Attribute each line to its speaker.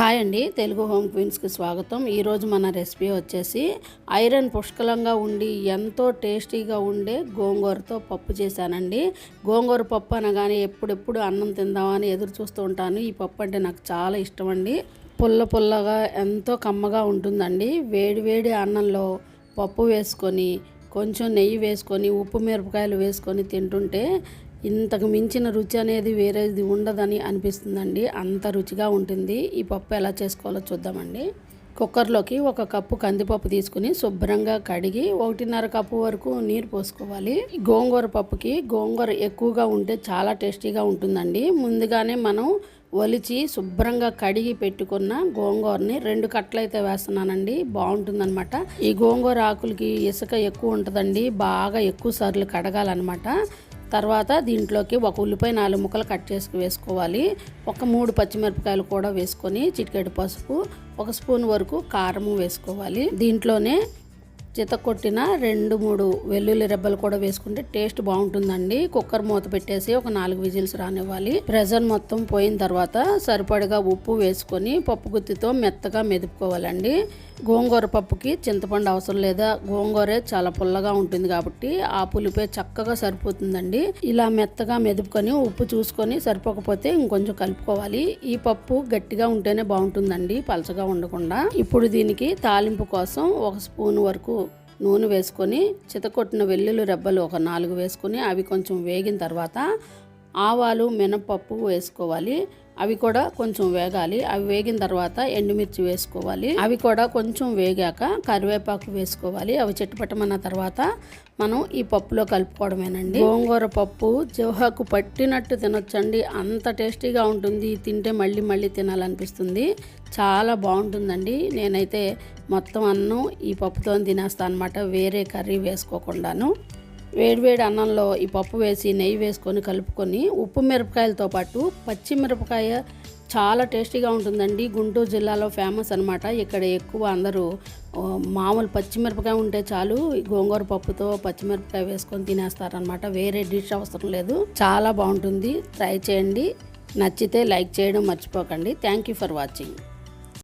Speaker 1: Hi అండి Telugu home క్వీన్స్కి స్వాగతం. ఈరోజు మన రెసిపీ వచ్చేసి ఐరన్ పుష్కలంగా ఉండి ఎంతో టేస్టీగా ఉండే గోంగూరతో పప్పు చేశానండి. గోంగూర పప్పు అనగానే ఎప్పుడెప్పుడు అన్నం తిందామని ఎదురు చూస్తూ ఉంటాను. ఈ పప్పు అంటే నాకు చాలా ఇష్టం అండి పుల్ల పుల్లగా ఎంతో కమ్మగా ఉంటుందండి. వేడి వేడి అన్నంలో పప్పు వేసుకొని కొంచెం నెయ్యి వేసుకొని ఉప్పు మిరపకాయలు వేసుకొని తింటుంటే ఇంతకు మించిన రుచి అనేది వేరేది ఉండదని అనిపిస్తుందండి. అంత రుచిగా ఉంటుంది. ఈ పప్పు ఎలా చేసుకోవాలో చూద్దామండి. కుక్కర్లోకి ఒక కప్పు కందిపప్పు తీసుకుని శుభ్రంగా కడిగి ఒకటిన్నర కప్పు వరకు నీరు పోసుకోవాలి. గోంగూర పప్పుకి గోంగూర ఎక్కువగా ఉంటే చాలా టేస్టీగా ఉంటుందండి. ముందుగానే మనం ఒలిచి శుభ్రంగా కడిగి పెట్టుకున్న గోంగూరని రెండు కట్టలైతే వేస్తున్నానండి. బాగుంటుందన్నమాట. ఈ గోంగూర ఆకులకి ఇసుక ఎక్కువ ఉంటుందండి. బాగా ఎక్కువ సార్లు కడగాలన్నమాట. తర్వాత దీంట్లోకి ఒక ఉల్లిపాయ నాలుగు ముక్కలు కట్ చేసుకు వేసుకోవాలి. ఒక మూడు పచ్చిమిరపకాయలు కూడా వేసుకొని చిటికెడు పసుపు ఒక స్పూన్ వరకు కారము వేసుకోవాలి. దీంట్లోనే చితకొట్టిన రెండు మూడు వెల్లుల్లి రెబ్బలు కూడా వేసుకుంటే టేస్ట్ బాగుంటుందండి. కుక్కర్ మూత పెట్టేసి ఒక నాలుగు విజిల్స్ రానివ్వాలి. ప్రెజర్ మొత్తం పోయిన తర్వాత సరిపడగా ఉప్పు వేసుకొని పప్పు గుత్తితో మెత్తగా మెదుపుకోవాలండి. గోంగూర పప్పుకి చింతపండు అవసరం లేదా? గోంగూరే చాలా పుల్లగా ఉంటుంది కాబట్టి ఆ పులిపే చక్కగా సరిపోతుందండి. ఇలా మెత్తగా మెదుపుకొని ఉప్పు చూసుకొని సరిపోకపోతే ఇంకొంచెం కలుపుకోవాలి. ఈ పప్పు గట్టిగా ఉంటేనే బాగుంటుందండి పలచగా ఉండకుండా. ఇప్పుడు దీనికి తాలింపు కోసం ఒక స్పూన్ వరకు నూనె వేసుకొని చితకొట్టిన వెల్లుల్లి రెబ్బలు ఒక నాలుగు వేసుకొని అవి కొంచెం వేగిన తర్వాత ఆవాలు మినపప్పు వేసుకోవాలి. అవి కూడా కొంచెం వేగాలి. అవి వేగిన తర్వాత ఎండుమిర్చి వేసుకోవాలి. అవి కూడా కొంచెం వేగాక కరివేపాకు వేసుకోవాలి. అవి చెట్టుపట్టమన్న తర్వాత మనం ఈ పప్పులో కలుపుకోవడమేనండి. గోంగూర పప్పు జోహాకు పట్టినట్టు తినొచ్చండి. అంత టేస్టీగా ఉంటుంది. తింటే మళ్ళీ మళ్ళీ తినాలనిపిస్తుంది. చాలా బాగుంటుందండి. నేనైతే మొత్తం అన్నం ఈ పప్పుతో తినేస్తాను అనమాట వేరే కర్రీ వేసుకోకుండాను. వేడివేడి అన్నంలో ఈ పప్పు వేసి నెయ్యి వేసుకొని కలుపుకొని ఉప్పు మిరపకాయలతో పాటు పచ్చిమిరపకాయ చాలా టేస్టీగా ఉంటుందండి. గుంటూరు జిల్లాలో ఫేమస్ అనమాట ఇక్కడ ఎక్కువ అందరూ మామూలు పచ్చిమిరపకాయ ఉంటే చాలు గోంగూర పప్పుతో పచ్చిమిరపకాయ వేసుకొని తినేస్తారనమాట వేరే డిష్ అవసరం లేదు. చాలా బాగుంటుంది. ట్రై చేయండి. నచ్చితే లైక్ చేయడం మర్చిపోకండి. Thank you for watching.